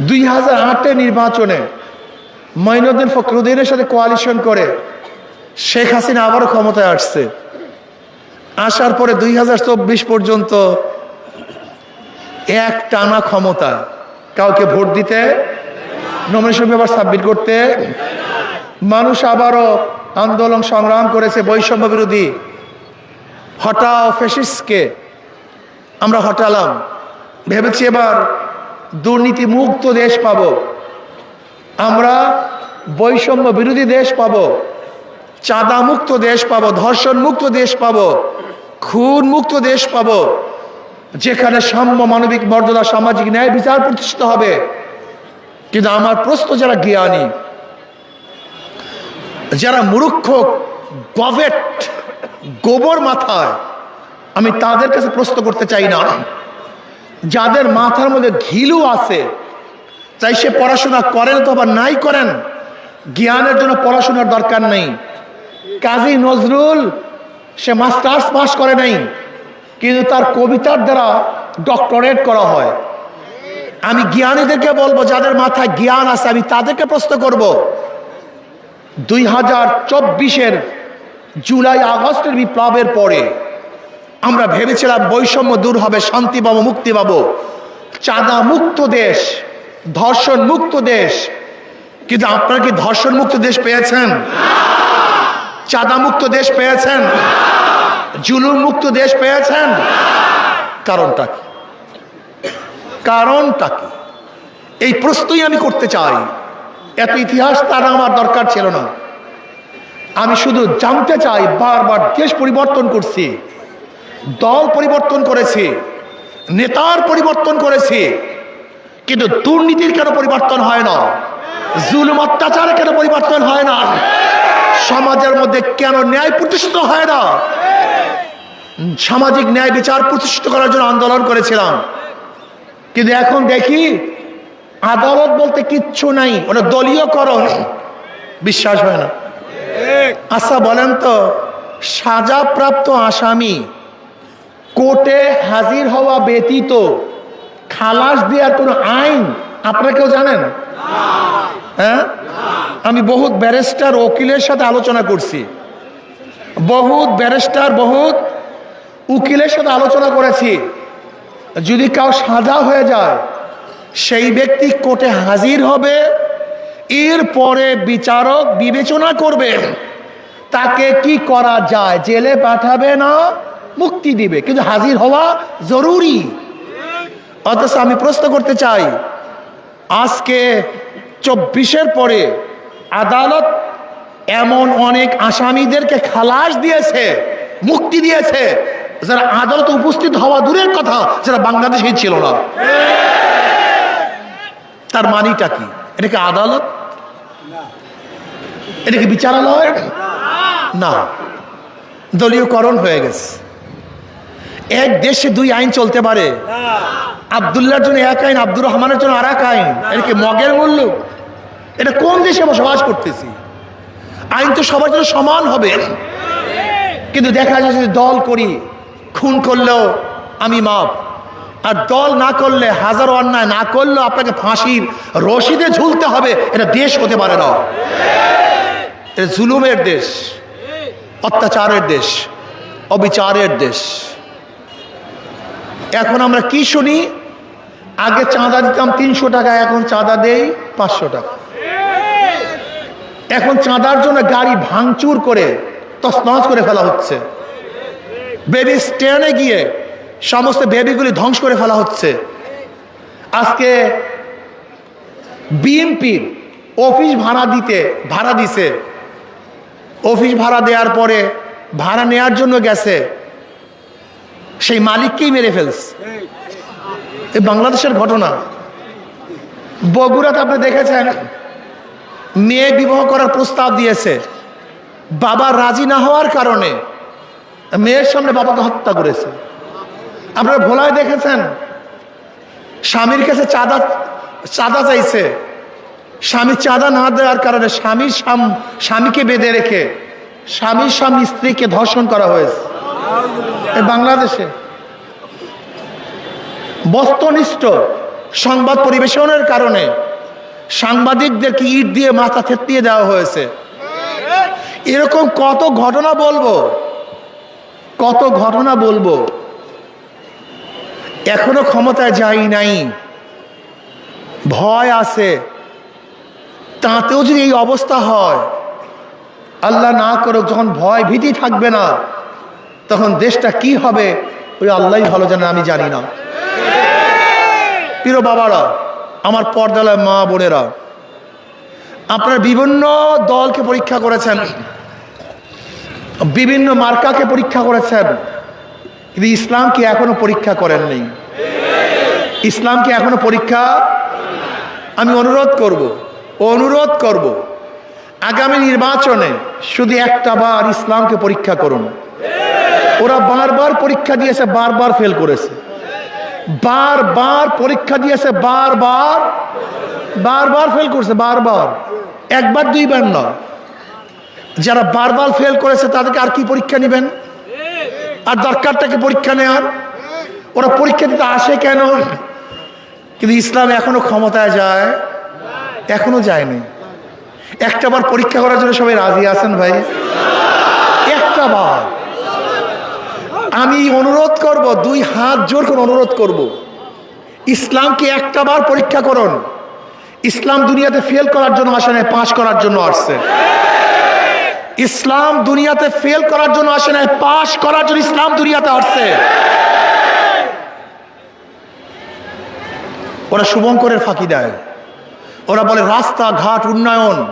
দুই হাজার আটে নির্বাচনে মঈনুদ্দিন ফখরুদ্দিনের সাথে কোয়ালিশন করে শেখ হাসিনা আবারও ক্ষমতায় আসছে। আসার পরে দুই হাজার চব্বিশ পর্যন্ত এক টানা ক্ষমতা। কাউকে ভোট দিতে নমিনেশন পেপার সাবমিট করতে, মানুষ আবারও আন্দোলন সংগ্রাম করেছে বৈষম্য বিরোধী। হটাও ফেসিসকে আমরা হটালাম। ভেবেছি এবার দুর্নীতি মুক্ত দেশ পাব। আমরা বৈষম্য বিরোধী দেশ পাব। চাঁদা মুক্ত দেশ পাব ধর্ষণ মুক্ত দেশ পাব খুন মুক্ত দেশ পাব, যেখানে সাম্য মানবিক মর্যাদা, সামাজিক ন্যায় বিচার প্রতিষ্ঠিত হবে। কিন্তু আমার প্রশ্ন, যারা জ্ঞানী, যারা মূর্খ, গভেট, গোবর মাথায়, আমি তাদের কাছে প্রশ্ন করতে চাই না। যাদের মাথার মধ্যে ঘিলু আছে চাই সে পড়াশোনা করেন তো আবার নাই করেন জ্ঞানের জন্য পড়াশোনার দরকার নেই। কাজী নজরুল সে মাস্টার্স পাস করে নাই কিন্তু তার কবিতার দ্বারা ডক্টরেট করা হয়। আমি জ্ঞানীদেরকে বলব যাদের মাথায় জ্ঞান আছে আমি তাদেরকে প্রশ্ন করব। দুই হাজার চব্বিশের জুলাই আগস্টের বিপ্লবের পরে আমরা ভেবেছিলাম বৈষম্য দূর হবে, শান্তি পাবো, মুক্তি পাবো। চাঁদা মুক্ত দেশ, ধর্ষণ মুক্ত দেশ। কিন্তু আপনারা কি ধর্ষণ মুক্ত দেশ পেয়েছেন? চাঁদা মুক্ত দেশ পেয়েছেন? জুলুম মুক্ত দেশ পেয়েছেন? কারণটা কি? কারণটা কি? এই প্রশ্নই আমি করতে চাই। এত ইতিহাস তারা আমার দরকার ছিল না। আমি শুধু জানতে চাই, বারবার দেশ পরিবর্তন করছি। দল পরিবর্তন করেছে, নেতার পরিবর্তন করেছে, কিন্তু দুর্নীতির কেন পরিবর্তন হয় না? জুলুম অত্যাচার কেন পরিবর্তন হয় না? সমাজের মধ্যে কেন ন্যায় প্রতিষ্ঠিত হয় না? সামাজিক ন্যায় বিচার প্রতিষ্ঠিত করার জন্য আন্দোলন করেছিলাম। কিন্তু এখন দেখি, আদালত বলতে কিচ্ছু নাই, ওটা দলীয় করণ। বিশ্বাস হয় না। আচ্ছা বলেন তো, সাজাপ্রাপ্ত আসামি কোর্টে হাজির হওয়া ব্যতীত খালাস দেওয়ার কোনো আইন আপনারা কেউ জানেন? হ্যাঁ? আমি বহুত ব্যারিস্টার উকিলের সাথে আলোচনা করছি। বহুত ব্যারিস্টার, বহুত উকিলের সাথে আলোচনা করেছি। যদি কাউ সাজা হয়ে যায়, সেই ব্যক্তি কোর্টে হাজির হবে এরপরে বিচারক বিবেচনা করবে। তাকে কি করা যায়? জেলে পাঠাবে না? মুক্তি দিবে। কিন্তু হাজির হওয়া জরুরি। অথচ আমি প্রশ্ন করতে চাই, আজকে চব্বিশের পরে আদালত এমন অনেক আসামিদেরকে খালাস দিয়েছে, মুক্তি দিয়েছে, যারা আদালতে উপস্থিত হওয়া দূরের কথা, যারা বাংলাদেশেই ছিল না। তার মানিটা কি? এটা কি আদালত? এটা কি বিচারালয়? না। দলীয়করণ হয়ে গেছে। এক দেশে দুই আইন চলতে পারে। আবদুল্লার জন্য এক আইন আব্দুর রহমানের জন্য আর এক আইন এটা কি মগের মূল্য? এটা কোন দেশে বসবাস করতেছি? আইন তো সবার জন্য সমান হবে। কিন্তু দেখা যাচ্ছে যে দল করি খুন করলেও আমি মাপ আর দল না করলে হাজারো অন্যায় না করলেও আপনাকে ফাঁসির রশিদে ঝুলতে হবে। এটা দেশ হতে পারে না। এটা জুলুমের দেশ অত্যাচারের দেশ অবিচারের দেশ। এখন আমরা কি শুনি? আগে চাঁদা দিতাম তিনশো টাকা, এখন চাঁদা দেই পাঁচশো টাকা। এখন চাঁদার জন্য গাড়ি ভাঙচুর করে তসনস করে ফেলা হচ্ছে। বেবি স্ট্যান্ডে গিয়ে সমস্ত বেবিগুলি ধ্বংস করে ফেলা হচ্ছে। আজকে বিএমপির অফিস ভাড়া দিতে, ভাড়া দিছে। অফিস ভাড়া দেওয়ার পরে ভাড়া নেয়ার জন্য গেছে। সেই মালিককেই মেরে ফেলছে। এই বাংলাদেশের ঘটনা। বগুড়াতে আপনি দেখেছেন, মেয়ে বিবাহ করার প্রস্তাব দিয়েছে। বাবা রাজি না হওয়ার কারণে মেয়ের সামনে বাবাকে হত্যা করেছে। আপনারা ভোলায় দেখেছেন, স্বামীর কাছে চাঁদা চাঁদা চাইছে। স্বামী চাঁদা না দেওয়ার কারণে স্বামীর স্বামীকে বেঁধে রেখে স্বামীর স্বামী স্ত্রীকে ধর্ষণ করা হয়েছে। বাংলাদেশে বস্তুনিষ্ঠ সংবাদ পরিবেশনের কারণে সাংবাদিকদেরকে ইট দিয়ে মাথা থেতলিয়ে দেওয়া হয়েছে? এরকম কত ঘটনা বলব? কত ঘটনা বলব? এখনও ক্ষমতায় যাই নাই। ভয় আছে। তাতেও যদি এই অবস্থা হয়, আল্লাহ না করুক, যখন ভয় ভীতি থাকবে না তখন দেশটা কি হবে, ওই আল্লাহই ভালো জানে আমি জানি না। প্রিয় বাবারা, আমার পর্দালয় মা বোনেরা, আপনারা বিভিন্ন দলকে পরীক্ষা করেছেন, বিভিন্ন মার্কাকে পরীক্ষা করেছেন, কিন্তু ইসলামকে এখনও পরীক্ষা করেন করেননি ইসলামকে এখনও পরীক্ষা? আমি অনুরোধ করব অনুরোধ করব, আগামী নির্বাচনে শুধু একটা বার ইসলামকে পরীক্ষা করুন। ওরা বারবার পরীক্ষা দিয়েছে, বারবার ফেল করেছে। বারবার পরীক্ষা দিয়েছে, বারবার বারবার ফেল করছে, বারবার। একবার, দুইবার না যারা বারবার ফেল করেছে, তাদেরকে আর কি পরীক্ষা নেবেন? আর দরকারটাকে পরীক্ষা নেওয়ার? ওরা পরীক্ষা দিতে আসে কেন? কিন্তু ইসলাম এখনও ক্ষমতায় যায়, এখনও যায়নি। একটা বার পরীক্ষা করার জন্য সবাই রাজি আছেন ভাই? একটা বার আমি অনুরোধ করব, দুই হাত জোর করে অনুরোধ করব। ইসলামকে একটা বার পরীক্ষা করুন। ইসলাম দুনিয়াতে ফেল করার জন্য আসে নাই পাশ করার জন্য আসছে। ইসলাম দুনিয়াতে ফেল করার জন্য আসে নাই পাশ করার জন্য ইসলাম দুনিয়াতে আসছে। ওরা শুভঙ্করের ফাঁকি দেয়। ওরা বলে, রাস্তাঘাট উন্নয়ন।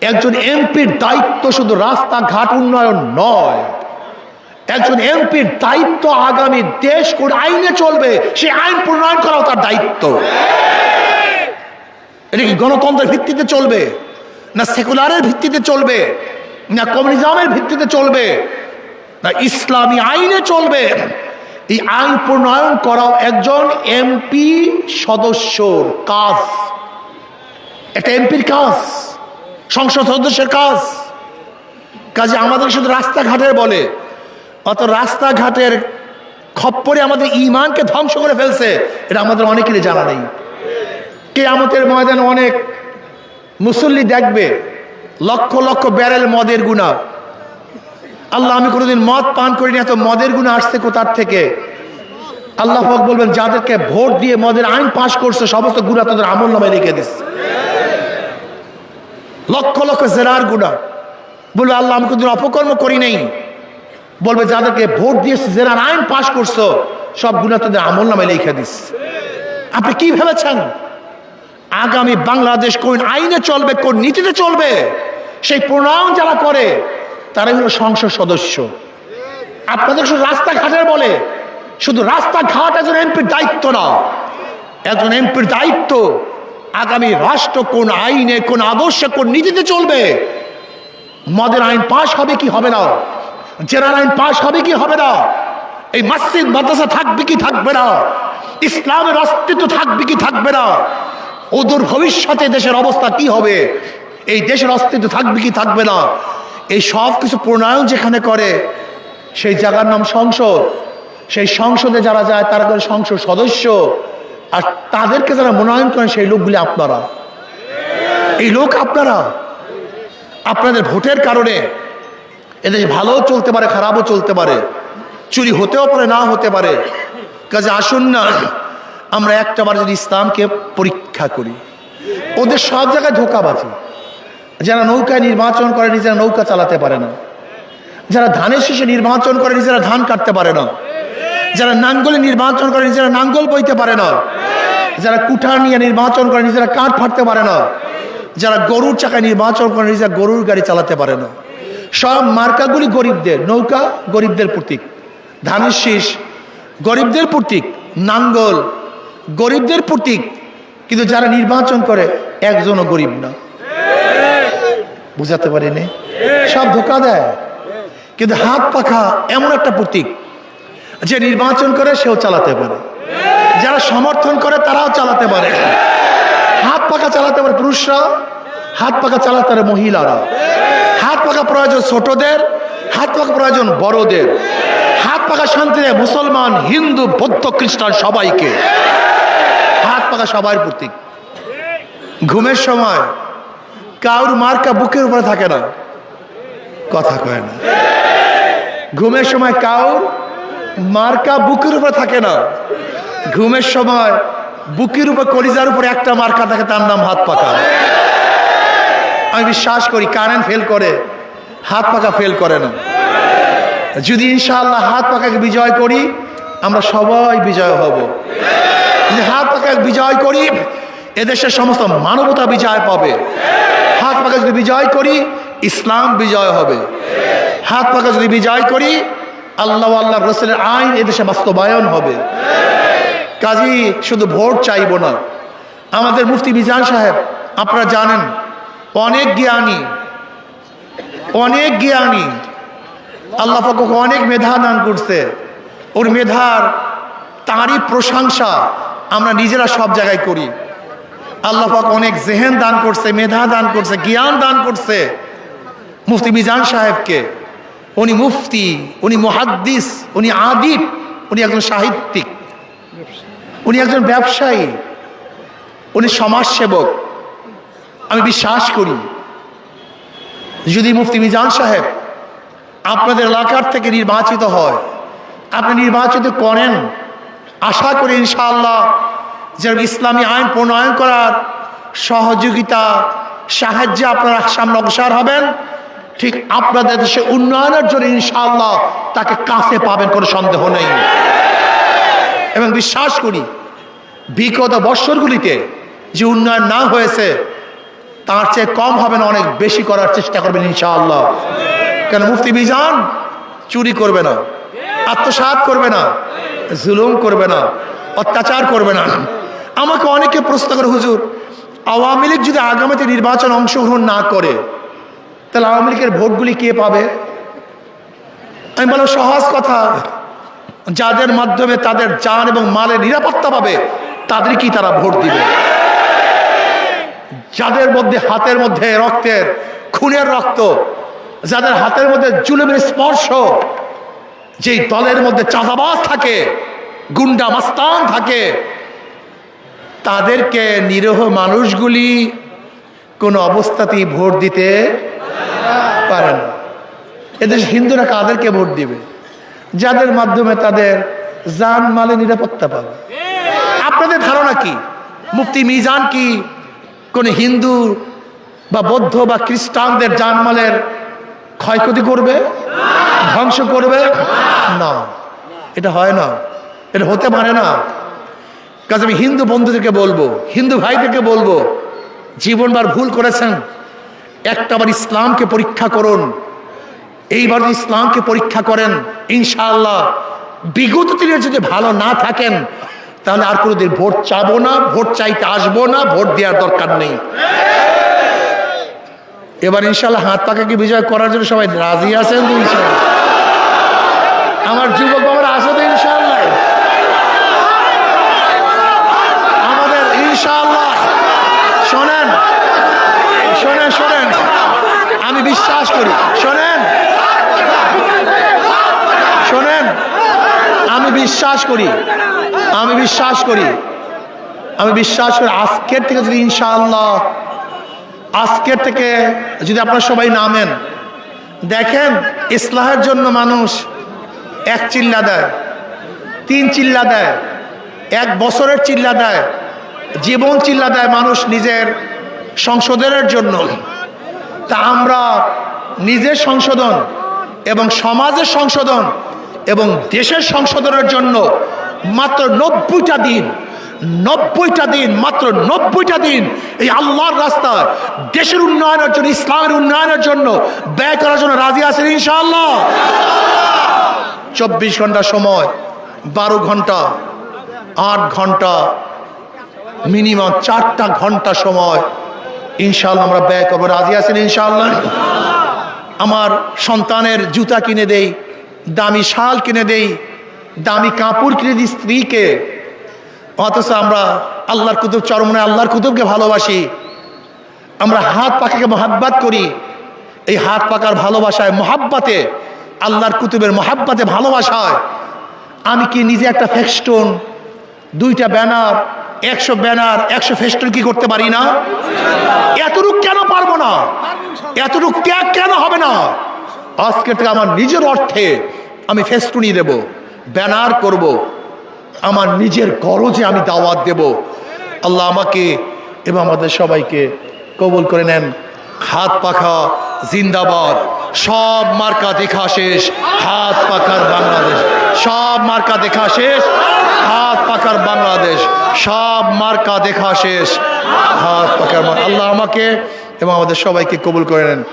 একজন এমপির দায়িত্ব শুধু রাস্তাঘাট উন্নয়ন নয়। একজন এমপির দায়িত্ব আগামী দেশ কোন আইনে চলবে, সে আইন প্রণয়ন করাও তার দায়িত্ব। এটা কি গণতন্ত্রের ভিত্তিতে চলবে, না সেকুলারের ভিত্তিতে চলবে, না কমিউনিজমের ভিত্তিতে চলবে, না ইসলামী আইনে চলবে? এই আইন প্রণয়ন করাও একজন এমপি সদস্যর কাজ। একটা এমপির কাজ, সংসদ সদস্যের কাজ। কাজে আমাদের শুধু রাস্তাঘাটের বলে অত রাস্তাঘাটের খপ্পরে আমাদের ইমানকে ধ্বংস করে ফেলছে, এটা আমাদের অনেকেরই জানা নেই। কে আমাদের ময়দানে অনেক মুসল্লি দেখবে, লক্ষ লক্ষ ব্যারেল মদের গুণা। আল্লাহ, আমি কোনোদিন মদ পান করিনি, এত মদের গুণা আসছে কোথার থেকে? আল্লাহ পাক বলবেন, যাদেরকে ভোট দিয়ে মদের আইন পাশ করছে, সমস্ত গুণা তাদের আমল নামে রেখে দিচ্ছে। লক্ষ লক্ষ জেরার গুণা। বলবে আল্লাহ, আমি কোনোদিন অপকর্ম করি নাই। বলবে, যাদেরকে ভোট দিয়েছে জেরার আইন পাশ করছ, সব গুণা তাদের আমল নামে লিখে দিস। আপনি কি ভেবেছেন? আগামী বাংলাদেশ কোন আইনে চলবে, কোন নীতিতে চলবে? সেই প্রণয়ন যারা করে, তারাই হলো সংসদ সদস্য। আপনাদের শুধু রাস্তাঘাটের বলে, শুধু রাস্তাঘাট একজন এমপির দায়িত্ব না, একজন এমপির দায়িত্ব, আগামী রাষ্ট্র কোন আইনে, কোন আদর্শে, কোন নীতিতে চলবে, মদের আইন পাশ হবে কি হবে না? জেনার আইন পাশ হবে কি হবে না? এই মসজিদ, মাদ্রাসা থাকবে কি থাকবে না? ইসলামের অস্তিত্ব থাকবে কি থাকবে না? ওদূর ভবিষ্যতে দেশের অবস্থা কি হবে? এই দেশের অস্তিত্ব থাকবে কি থাকবে না? এই সব কিছু প্রণয়ন যেখানে করে, সেই জায়গার নাম সংসদ। সেই সংসদে যারা যায়, তারা করে সংসদ সদস্য। আর তাদেরকে যারা মনোনয়ন করেন, সেই লোকগুলি আপনারা। এই লোক আপনারা। আপনাদের ভোটের কারণে এদেশ ভালোও চলতে পারে, খারাপও চলতে পারে। চুরি হতেও পারে না হতে পারে। কাজে আসুন না। আমরা একটা বার যদি ইসলামকে পরীক্ষা করি, ওদের সব জায়গায় ধোকাবাজি। যারা নৌকায় নির্বাচন করে, নিজেরা নৌকা চালাতে পারে না। যারা ধানের শেষে নির্বাচন করে, নিজেরা ধান কাটতে পারে না। যারা নাঙ্গলে নির্বাচন করে, নিজেরা নাঙ্গল বইতে পারে না। যারা কুঠার নিয়ে নির্বাচন করে, নিজেরা কাঠ ফাটতে পারে না। যারা গরুর চাকায় নির্বাচন করে, নিজেরা গরুর গাড়ি চালাতে পারে না। সব মার্কাগুলি গরিবদের, নৌকা গরিবদের প্রতীক। ধানের শীষ গরিবদের প্রতীক, নাঙ্গল গরিবদের প্রতীক, কিন্তু যারা নির্বাচন করে একজনও গরিব না। বুঝাতে পারিনি? সব ধোকা দেয়। কিন্তু হাত পাখা এমন একটা প্রতীক, যে নির্বাচন করে সেও চালাতে পারে। যারা সমর্থন করে তারাও চালাতে পারে। হাত পাখা চালাতে পারে পুরুষরা হাত পাখা চালাতে পারে মহিলারা পাখা প্রয়োজন ছোটদের, হাত পাখা প্রয়োজন বড়দের। হাত পাখা শান্তি দেয় মুসলমান, হিন্দু, বৌদ্ধ, খ্রিস্টান সবাইকে। হাত পাকা সবার প্রতীক ঘুমের সময় কাউর মার্কা বুকের উপরে থাকে না, কথা কয় না। ঘুমের সময় কাউর মার্কা বুকের উপরে থাকে না, ঘুমের সময় বুকের উপর কলিজার উপরে একটা মার্কা থাকে, তার নাম হাত পাকা আমি বিশ্বাস করি, কারেন্ট ফেল করে হাত পাকা ফেল করে না। যদি ইনশাআল্লাহ হাত পাকাকে বিজয় করি, আমরা সবাই বিজয় হব। যদি হাত পাকাকে বিজয় করি, এদেশের সমস্ত মানবতা বিজয় পাবে। হাত পাকা যদি বিজয় করি, ইসলাম বিজয় হবে। হাত পাকা যদি বিজয় করি, আল্লাহ আল্লাহ রসুলের আইন এদেশে বাস্তবায়ন হবে। কাজী, শুধু ভোট চাইব না। আমাদের মুফতি মিজান সাহেব, আপনারা জানেন, অনেক জ্ঞানী অনেক জ্ঞানী। আল্লাহ পাক ওকে অনেক মেধা দান করছে। ওর মেধার তাঁরই প্রশংসা আমরা নিজেরা সব জায়গায় করি। আল্লাহ পাক অনেক জেহেন দান করছে, মেধা দান করছে, জ্ঞান দান করছে মুফতি মিজান সাহেবকে। উনি মুফতি, উনি মুহাদ্দিস, উনি আদিব, উনি একজন সাহিত্যিক, উনি একজন ব্যবসায়ী, উনি সমাজসেবক। আমি বিশ্বাস করি যদি মুফতি মিজান সাহেব আপনাদের এলাকার থেকে নির্বাচিত হয়, আপনি নির্বাচিত করেন, আশা করি ইনশাআল্লাহ যে ইসলামী আইন প্রণয়ন করার সহযোগিতা, সাহায্যে আপনারা সামনে অগ্রসর হবেন, ঠিক আপনাদের দেশে উন্নয়নের জন্য ইনশাআল্লাহ তাকে কাছে পাবেন কোনো সন্দেহ নেই। এবং বিশ্বাস করি, বিগত বৎসরগুলিতে যে উন্নয়ন না হয়েছে তার চেয়ে কম হবে না, অনেক বেশি করার চেষ্টা করবেন ইনশাআল্লাহ। কেন, মুফতি বিজান চুরি করবে না আত্মসাত করবে না, জুলুম করবে না, অত্যাচার করবে না। আমাকে অনেকে প্রশ্ন করে, হুজুর, আওয়ামী লীগ যদি আগামীতে নির্বাচন অংশগ্রহণ না করে, তাহলে আওয়ামী লীগের ভোটগুলি কে পাবে? আমি বললাম, সহজ কথা। যাদের মাধ্যমে তাদের যান এবং মালের নিরাপত্তা পাবে তাদেরকেই তারা ভোট দিবে? যাদের মধ্যে হাতের মধ্যে রক্তের খুনের রক্ত, যাদের হাতের মধ্যে জুলুমের স্পর্শ, যেই দলের মধ্যে চাঁদাবাজ থাকে, গুন্ডা মাস্তান থাকে, তাদেরকে নিরহ মানুষগুলি কোনো অবস্থাতেই ভোট দিতে পারে না। এদের হিন্দুরা কাদেরকে ভোট দিবে? যাদের মাধ্যমে তাদের জান মালে নিরাপত্তা পাবে? আপনাদের ধারণা কি? মুফতি মিজান কি কোন হিন্দু বা বৌদ্ধ বা খ্রিস্টানদের জানমালের ক্ষয়ক্ষতি করবে? ধ্বংস করবে? না। এটা হয় না। এটা হতে পারে না। কাজে আমি হিন্দু বন্ধুদেরকে বলব, হিন্দু ভাইদেরকে বলব, জীবনবার ভুল করেছেন। একটাবার ইসলামকে পরীক্ষা করুন। এইবার ইসলামকে পরীক্ষা করেন, ইনশাআল্লাহ বিগত দিনে যদি ভালো না থাকেন তাহলে আর কোনোদিন ভোট চাবো না, ভোট চাইতে আসব না, ভোট দেওয়ার দরকার নেই। এবার ইনশাল্লাহ হাত পাকাকে বিজয় করার জন্য সবাই রাজি আছেন তো আমার যুবক বাবার আছে তো ইনশাল্লাহ আমাদের ইনশাল্লাহ শোনেন শোনেন শোনেন। আমি বিশ্বাস করি, শোনেন। শোনেন, আমি বিশ্বাস করি। আমি বিশ্বাস করি, আমি বিশ্বাস করি আজকের থেকে যদি ইনশাআল্লাহ, আজকের থেকে যদি আপনারা সবাই নামেন, দেখেন ইসলাহের জন্য মানুষ এক চিল্লা দেয়, তিন চিল্লা দেয়, এক বছরের চিল্লা দেয়, জীবন চিল্লা দেয় মানুষ নিজের সংশোধনের জন্য। তা আমরা নিজের সংশোধন এবং সমাজের সংশোধন এবং দেশের সংশোধনের জন্য মাত্র নব্বইটা দিন নব্বইটা দিন, মাত্র নব্বইটা দিন এই আল্লাহর রাস্তায় দেশের উন্নয়নের জন্য, ইসলামের উন্নয়নের জন্য ব্যয় করার জন্য রাজি আছেন ইনশাআল্লাহ? চব্বিশ ঘণ্টা সময়, বারো ঘণ্টা, আট ঘণ্টা, মিনিমাম চারটা ঘণ্টা সময় ইনশাল্লাহ আমরা ব্যয় করব। রাজি আছেন ইনশাল্লাহ আমার সন্তানের জুতা কিনে দেই, দামি শাল কিনে দেই দামি কাপড় কিনে দিই স্ত্রীকে। অথচ আমরা আল্লাহর কুতুব, চরমনে আল্লাহর কুতুবকে ভালোবাসি। আমরা হাত পাখাকে মহাব্বাত করি। এই হাত পাকার ভালোবাসায়, মহাব্বাতে, আল্লাহর কুতুবের মহাব্বাতে ভালোবাসায় আমি কি নিজে একটা ফেক্সটোন, দুইটা ব্যানার, একশো ব্যানার, একশো ফেস্টুন কি করতে পারি না? এতটুক কেন পারব না? এতটুক ত্যাগ কেন হবে না? আজকে থেকে আমার নিজের অর্থে আমি ফেস্টুনি দেব। ব্যানার করব। আমার নিজের গরজে আমি দাওয়াত দেব। আল্লাহ আমাকে এবং আমাদের সবাইকে কবুল করে নেন। হাত পাখা, জিন্দাবাদ। সব মার্কা দেখা শেষ। হাত পাখার বাংলাদেশ। সব মার্কা দেখা শেষ। হাত পাখার বাংলাদেশ। সব মার্কা দেখা শেষ। হাত পাখার আল্লাহ আমাকে এবং আমাদের সবাইকে কবুল করে নেন।